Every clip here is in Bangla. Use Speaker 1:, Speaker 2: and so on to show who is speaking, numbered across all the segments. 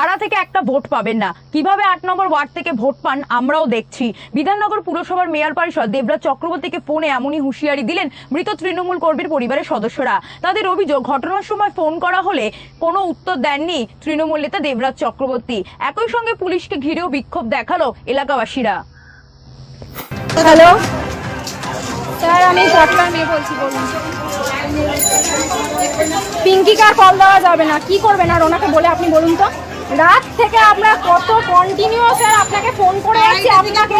Speaker 1: পাড়া থেকে একটা ভোট পাবেন না। কীভাবে আট নম্বর ওয়ার্ড থেকে ভোট পান আমরাও দেখছি। বিধাননগর পুরসভার মেয়র পরিষদ দেবরাজ চক্রবর্তীকে ফোনে এমনই হুঁশিয়ারি দিলেন মৃত তৃণমূল কর্মীর পরিবারের সদস্যরা। তাদের অভিযোগ ঘটনার সময় ফোন করা হলে কোনো উত্তর দেননি তৃণমূল নেতা দেবরাজ চক্রবর্তী। একই সঙ্গে পুলিশকে ঘিরেও বিক্ষোভ দেখাল এলাকাবাসীরা।
Speaker 2: হ্যালো? স্যার আমি মেয়ে বলছি বলুন। পিঙ্কিকে আর কল দেওয়া যাবে না। কি করবেন আর ওনাকে বলে আপনি বলুন তো। রাত থেকে আমরা কত কন্টিনিউ স্যার আপনাকে ফোন করে আছি আপনাকে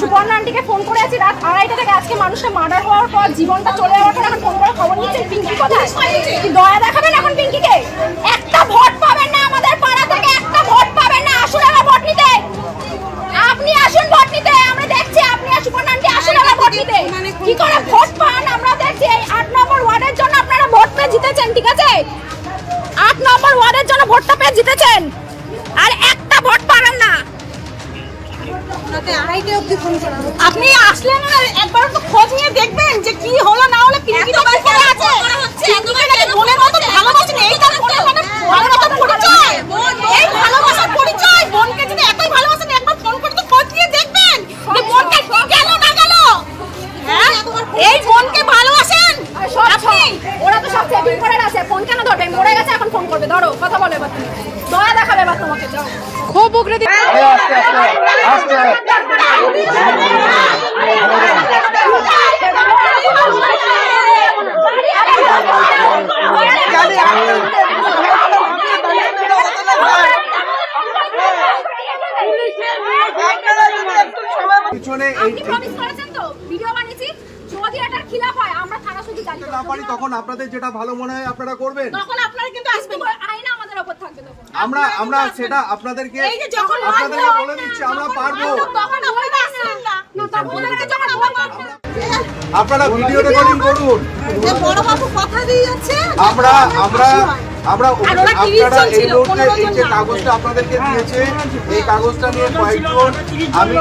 Speaker 2: সুপর্ণা আন্টিকে ফোন করে আছি রাত আড়াইটা থেকে আজকে মানুষটা মার্ডার হওয়ার পর জীবনটা চলে যাওয়ার পর এখন ফোন করে খবর নিচ্ছেন পিঙ্কি কোথায়? দয়া দেখাবেন এখন পিঙ্কিকে? একটা ভোট পাবেন না আমাদের পাড়া থেকে একটা ভোট পাবেন না আসুন আমার ভোট নিতে। আপনি আসুন ভোট নিতে আমরা দেখছি আপনি আর আসুন আন্টি আসুন আমার ভোট নিতে। কি করে ভোট পান? আমরা দেখছি এই আট নম্বর ওয়ার্ডের জন্য আপনারা ভোট পেয়ে জিতেছেন ঠিক আছে আট নম্বর ওয়ার্ডের জন্য ভোটটা পেয়ে জিতেছেন? আর একটা ভোট পাবেন না। আপনি আসলেন না একবার তো খোঁজ নিয়ে দেখবেন যে কি হলো না হলে পিঙ্কিটা কি করে আছে পিঙ্কিকে নাকি বোনের মতো ভালোবাসেন এই তার বোনের মানে ভালোবাসার পরিচয় এই ভালোবাসার পরিচয় বোনকে যদি এতই ভালোবাসেন একবার ফোন করে তো খোঁজ নিয়ে দেখবেন যে বোনকে গেল না গেল হ্যাঁ এই বোনকে ভালোবাসেন আপনি ওরা তো সব সেটিং করে আছে ফোন কেন ধরবে? মরে গেছে এখন ফোন করবে। ধরো কথা বলে এবার তুমি। দয়া দেখাবে এবার তোমাকে যাও। খুব উগরে দিবে
Speaker 3: পিছনে এই
Speaker 2: আপনি প্রমিস করেছেন তো ভিডিও বানিয়েছি যদি এটার খিলাফ হয় আমরা থানা শুধু জানি
Speaker 3: না পারি তখন আপনাদের যেটা ভালো মনে হয় আপনারা করবেন।
Speaker 2: তখন আপনারা কিন্তু আসবেন। আইনা আমাদের উপর থাকবে তখন।
Speaker 3: আমরা আমরা সেটা আপনাদেরকে
Speaker 2: এই যে যখন
Speaker 3: আপনাদেরকে বলে দিচ্ছি আমরা পারব।
Speaker 2: তখন আপনারা আসবেন না। না তখন ওনারা যখন আমরা
Speaker 3: আপনারা ভিডিও রেকর্ডিং করুন।
Speaker 4: বড় বাবু কথা দিয়ে যাচ্ছে
Speaker 3: আমরা আমরা আমরা আপনারা এই
Speaker 2: ছিল,
Speaker 3: এই যে কাগজটা আপনাদেরকে দিয়েছে এই কাগজটা নিয়ে কয়েকজন আমি।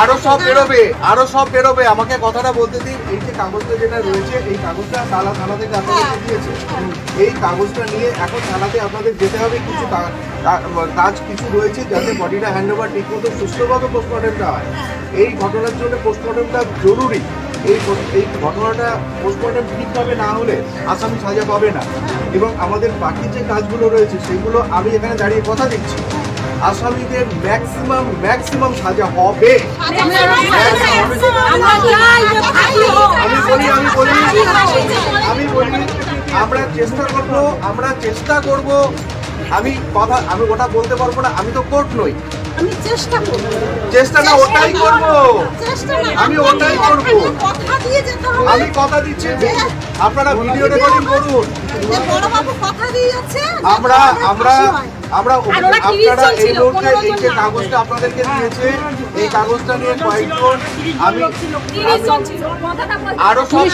Speaker 3: আরও সব বেরোবে আরও সব বেরোবে আমাকে কথাটা বলতে দিন। এই যে কাগজটা যেটা রয়েছে এই কাগজটা তালা থানা থেকে আপনাদেরকে দিয়েছে। এই কাগজটা নিয়ে এখন থানাতে আপনাদের যেতে হবে কিছু কাজ কিছু রয়েছে যাতে বডিটা হ্যান্ড ওভার ঠিক মতো সুস্থভাবে পোস্টমর্টমটা হয়। এই ঘটনার জন্য পোস্টমর্টমটা জরুরি। এই এই ঘটনাটা পোস্টমর্টম ঠিকভাবে না হলে আসামি সাজা পাবে না। এবং আমাদের বাকি যে কাজগুলো রয়েছে, সেগুলো আমি এখানে দাঁড়িয়ে কথা দিচ্ছি। আসামিদের ম্যাক্সিমাম ম্যাক্সিমাম সাজা হবে। আমি বলি আমি বলি আমি বলি, আমরা চেষ্টা করব, আমরা চেষ্টা করব। আমি কথা, আমি ওটা বলতে পারব না, আমি তো কোর্ট নই।
Speaker 4: আমি চেষ্টা করব।
Speaker 3: চেষ্টাটা ওটাই করব।
Speaker 4: চেষ্টা না
Speaker 3: আমি ওটাই করব।
Speaker 4: কথা দিয়ে যেতে হবে।
Speaker 3: আমি কথা দিচ্ছি। আপনারা ভিডিও রেকর্ডিং করুন।
Speaker 4: যে বড় বাবু কথা দিয়ে যাচ্ছে
Speaker 3: আমরা আমরা আমরা আপনারা এই মুহূর্তে এই যে কাগজটা আপনাদেরকে দিয়েছে এই কাগজটা নিয়ে কয়েকজন আমি। আরও সব